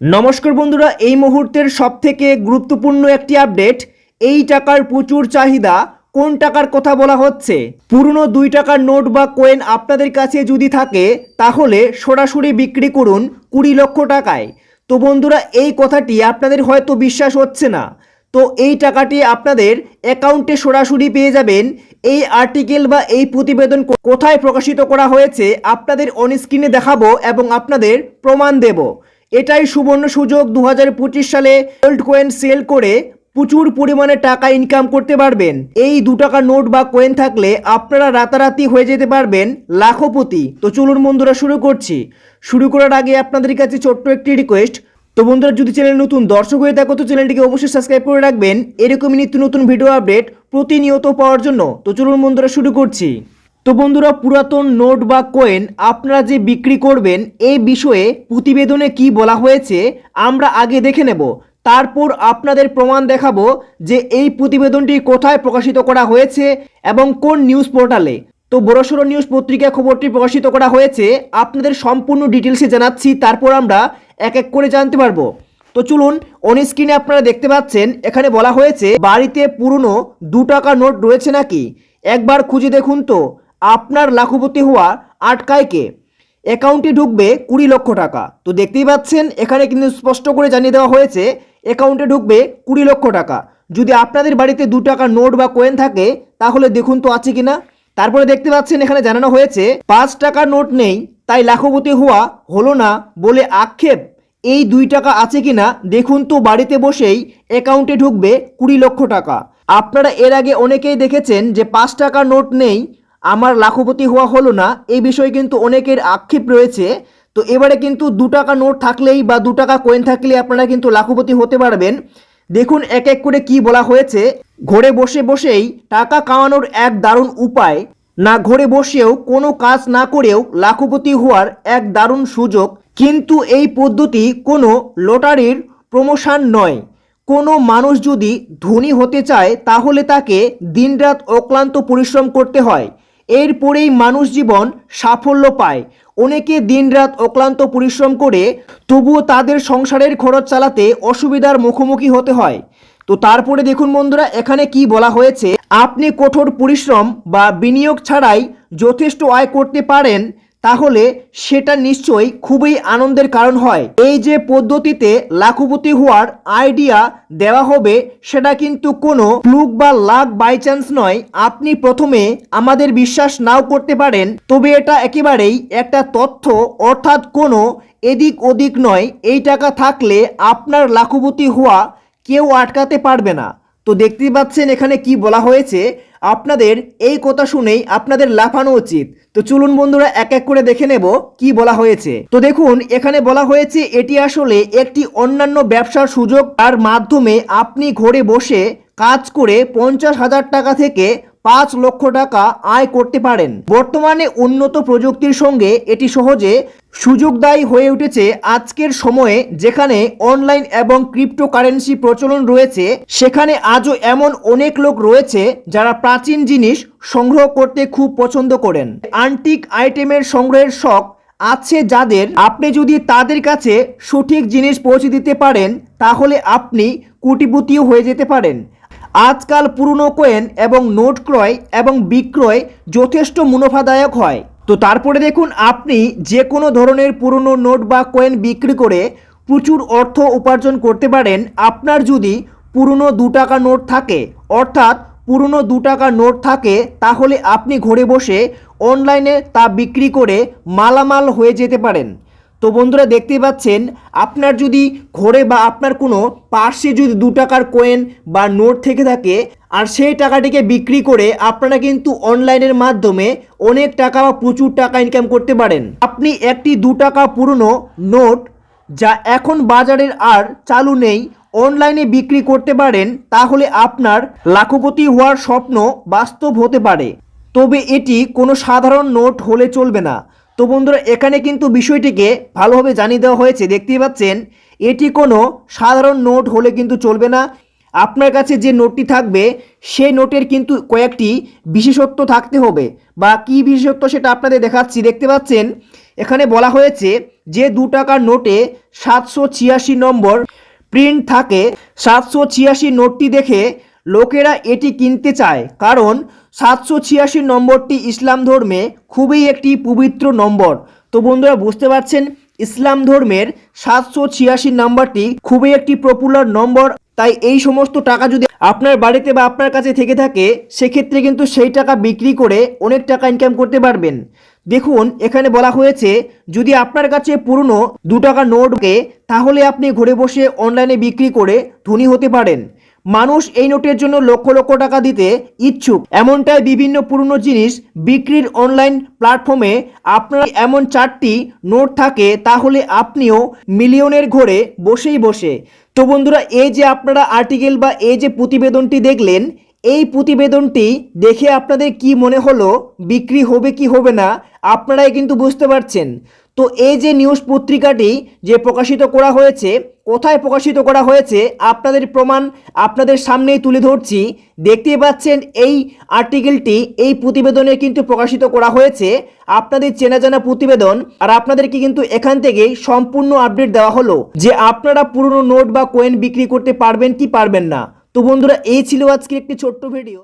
নমস্কার বন্ধুরা, এই মুহূর্তের সবথেকে গুরুত্বপূর্ণ একটি আপডেট, এই টাকার প্রচুর চাহিদা, কোন টাকার কথা বলা হচ্ছে? পুরনো দুই টাকার নোট বা কোয়েন আপনাদের কাছে যদি থাকে, তাহলে সরাসরি বিক্রি করুন কুড়ি লক্ষ টাকায়। তো বন্ধুরা, এই কথাটি আপনাদের হয়তো বিশ্বাস হচ্ছে না। তো এই টাকাটি আপনাদের অ্যাকাউন্টে সরাসরি পেয়ে যাবেন। এই আর্টিকেল বা এই প্রতিবেদন কোথায় প্রকাশিত করা হয়েছে, আপনাদের অনস্ক্রিনে দেখাবো এবং আপনাদের প্রমাণ দেব। এটাই সুবর্ণ সুযোগ দু হাজার পঁচিশ সালে গোল্ড কয়েন সেল করে প্রচুর পরিমাণে টাকা ইনকাম করতে পারবেন। এই দু টাকা নোট বা কয়েন থাকলে আপনারা রাতারাতি হয়ে যেতে পারবেন লাখপতি। তো চলুন বন্ধুরা, শুরু করছি। শুরু করার আগে আপনাদের কাছে ছোট্ট একটি রিকোয়েস্ট তো বন্ধুরা, যদি চ্যানেল নতুন দর্শক হয়ে থাকো, তো চ্যানেলটিকে অবশ্যই সাবস্ক্রাইব করে রাখবেন। এরকমই নিত্য নতুন ভিডিও আপডেট প্রতিনিয়ত পাওয়ার জন্য। তো চলুন বন্ধুরা, শুরু করছি। তো বন্ধুরা, পুরাতন নোট বা কয়েন আপনারা যে বিক্রি করবেন এই বিষয়ে প্রতিবেদনে কি বলা হয়েছে, আমরা আগে দেখে নেব। তারপর আপনাদের প্রমাণ দেখাবো যে এই প্রতিবেদনটি কোথায় প্রকাশিত করা হয়েছে এবং কোন নিউজ পোর্টালে তো বড়সড় নিউজ পত্রিকা খবরটি প্রকাশিত করা হয়েছে, আপনাদের সম্পূর্ণ ডিটেলসে জানাচ্ছি, তারপর আমরা এক এক করে জানতে পারব। তো চলুন অন স্ক্রিনে আপনারা দেখতে পাচ্ছেন, এখানে বলা হয়েছে, বাড়িতে পুরনো দু টাকা নোট রয়েছে নাকি? একবার খুঁজে দেখুন তো। আপনার লাখপতি হওয়া আটকায় কে? অ্যাকাউন্টে ঢুকবে কুড়ি লক্ষ টাকা। তো দেখতেই পাচ্ছেন, এখানে কিন্তু স্পষ্ট করে জানিয়ে দেওয়া হয়েছে, অ্যাকাউন্টে ঢুকবে কুড়ি লক্ষ টাকা। যদি আপনাদের বাড়িতে দু টাকা নোট বা কয়েন থাকে, তাহলে দেখুন তো আছে কিনা। তারপরে দেখতে পাচ্ছেন, এখানে জানানো হয়েছে, পাঁচ টাকার নোট নেই, তাই লাখপতি হওয়া হলো না বলে আক্ষেপ। এই দুই টাকা আছে কিনা, দেখুন তো বাড়িতে বসেই অ্যাকাউন্টে ঢুকবে কুড়ি লক্ষ টাকা। আপনারা এর আগে অনেকেই দেখেছেন যে পাঁচ টাকার নোট নেই আমার লাখপতি হওয়া হলো না, এই বিষয়ে কিন্তু অনেকের আক্ষেপ রয়েছে। তো এবারে কিন্তু দু টাকা নোট থাকলেই বা দু টাকা কয়েন থাকলে আপনারা কিন্তু লাখপতি হতে পারবেন। দেখুন এক এক করে কি বলা হয়েছে। ঘরে বসে বসেই টাকা কামানোর এক দারুণ উপায়। না ঘরে বসেও কোনো কাজ না করেও লাখপতি হওয়ার এক দারুণ সুযোগ। কিন্তু এই পদ্ধতি কোনো লটারির প্রমোশন নয়। কোনো মানুষ যদি ধনী হতে চায়, তাহলে তাকে দিনরাত অক্লান্ত পরিশ্রম করতে হয়। এরপরেই মানুষ জীবন সাফল্য পায়। অনেকে দিনরাত অক্লান্ত পরিশ্রম করে, তবুও তাদের সংসারের খরচ চালাতে অসুবিধার মুখোমুখি হতে হয়। তো তারপরে দেখুন বন্ধুরা, এখানে কি বলা হয়েছে? আপনি কঠোর পরিশ্রম বা বিনিয়োগ ছাড়াই যথেষ্ট আয় করতে পারেন। তাহলে সেটা নিশ্চয়ই খুবই আনন্দের কারণ হয়। এই যে পদ্ধতিতে লাখপতি হওয়ার আইডিয়া দেওয়া হবে, সেটা কিন্তু কোনো ফ্লুক বা লাক বাই চান্স নয়। আপনি প্রথমে আমাদের বিশ্বাস নাও করতে পারেন, তবে এটা একেবারেই একটা তথ্য, অর্থাৎ কোনো এদিক ওদিক নয়। এই টাকা থাকলে আপনার লাখপতি হওয়া কেউ আটকাতে পারবে না। তো দেখতেই পাচ্ছেন এখানে কি বলা হয়েছে? আপনাদের এই কথা শুনেই আপনাদের লাফানো উচিত। তো চলুন বন্ধুরা, এক এক করে দেখে নেব কি বলা হয়েছে। তো দেখুন, এখানে বলা হয়েছে এটি আসলে একটি অন্যান্য ব্যবসার সুযোগ। তার মাধ্যমে আপনি ঘরে বসে কাজ করে পঞ্চাশ হাজার টাকা থেকে পাঁচ লক্ষ টাকা আয় করতে পারেন। বর্তমানে উন্নত প্রযুক্তির সঙ্গে এটি সহজে সুযোগদায়ী হয়ে উঠেছে আজকের সময়ে যেখানে অনলাইন এবং ক্রিপ্টোকারেন্সি প্রচলন রয়েছে, সেখানে আজও এমন অনেক লোক রয়েছে যারা প্রাচীন জিনিস সংগ্রহ করতে খুব পছন্দ করেন। আন্টিক আইটেমের সংগ্রহের শখ আছে যাদের। আপনি যদি তাদের কাছে সঠিক জিনিস পৌঁছে দিতে পারেন, তাহলে আপনি কোটিপতিও হয়ে যেতে পারেন। আজকাল পুরনো কয়েন এবং নোট ক্রয় এবং বিক্রয় যথেষ্ট মুনাফাদায়ক হয়। তো তারপরে দেখুন, আপনি যে কোনো ধরনের পুরনো নোট বা কয়েন বিক্রি করে প্রচুর অর্থ উপার্জন করতে পারেন। আপনার যদি পুরনো দু টাকা নোট থাকে, অর্থাৎ পুরনো দু টাকা নোট থাকে, তাহলে আপনি ঘরে বসে অনলাইনে তা বিক্রি করে মালামাল হয়ে যেতে পারেন। তো বন্ধুরা দেখতেই পাচ্ছেন, আপনার যদি ঘরে বা আপনার কোনো পার্সে যদি দু টাকার কয়েন বা নোট থেকে থাকে, আর সেই টাকাটিকে বিক্রি করে আপনারা কিন্তু অনলাইনের মাধ্যমে অনেক টাকা বা প্রচুর টাকা ইনকাম করতে পারেন। আপনি একটি দু টাকা পুরনো নোট যা এখন বাজারের আর চালু নেই অনলাইনে বিক্রি করতে পারেন, তাহলে আপনার লাখপতি হওয়ার স্বপ্ন বাস্তব হতে পারে। তবে এটি কোনো সাধারণ নোট হলে চলবে না। তো বন্ধুরা, এখানে কিন্তু বিষয়টিকে ভালোভাবে জানিয়ে দেওয়া হয়েছে। দেখতেই পাচ্ছেন, এটি কোনো সাধারণ নোট হলে কিন্তু চলবে না। আপনার কাছে যে নোটটি থাকবে, সেই নোটের কিন্তু কয়েকটি বিশেষত্ব থাকতে হবে। বা কী বিশেষত্ব সেটা আপনাদের দেখাচ্ছি। দেখতে পাচ্ছেন, এখানে বলা হয়েছে যে দু টাকার নোটে সাতশো ছিয়াশি নম্বর প্রিন্ট থাকে। সাতশো ছিয়াশি নোটটি দেখে লোকেরা এটি কিনতে চায়, কারণ সাতশো ছিয়াশি নম্বরটি ইসলাম ধর্মে খুবই একটি পবিত্র নম্বর। তো বন্ধুরা, বুঝতে পারছেন? ইসলাম ধর্মের সাতশো ছিয়াশি নম্বরটি খুবই একটি পপুলার নম্বর। তাই এই সমস্ত টাকা যদি আপনার বাড়িতে বা আপনার কাছে থেকে থাকে, সেক্ষেত্রে কিন্তু সেই টাকা বিক্রি করে অনেক টাকা ইনকাম করতে পারবেন। দেখুন, এখানে বলা হয়েছে, যদি আপনার কাছে পুরনো দু টাকা নোটকে তাহলে আপনি ঘরে বসে অনলাইনে বিক্রি করে ধনী হতে পারেন। মানুষ এই নোটের জন্য লক্ষ লক্ষ টাকা দিতে ইচ্ছুক। এমনটাই বিভিন্ন পুরনো জিনিস বিক্রির অনলাইন প্ল্যাটফর্মে আপনার এমন চারটি নোট থাকে, তাহলে আপনিও মিলিয়নের ঘরে বসেই বসে। তো বন্ধুরা, এই যে আপনারা আর্টিকেল বা এই যে প্রতিবেদনটি দেখলেন, এই প্রতিবেদনটি দেখে আপনাদের কি মনে হলো? বিক্রি হবে কি হবে না? আপনারাই কিন্তু বুঝতে পারছেন। তো এই যে নিউজ পত্রিকাটি যে প্রকাশিত করা হয়েছে, কোথায় প্রকাশিত করা হয়েছে, আপনাদের প্রমাণ আপনাদের সামনেই তুলে ধরছি। দেখতেই পাচ্ছেন এই আর্টিকেলটি এই প্রতিবেদনে কিন্তু প্রকাশিত করা হয়েছে। আপনাদের চেনা জানা প্রতিবেদন, আর আপনাদেরকে কিন্তু এখান থেকেই সম্পূর্ণ আপডেট দেওয়া হলো যে আপনারা পুরনো নোট বা কোয়েন বিক্রি করতে পারবেন কি পারবেন না। তো বন্ধুরা, এই ছিল আজকে একটি ছোট্ট ভিডিও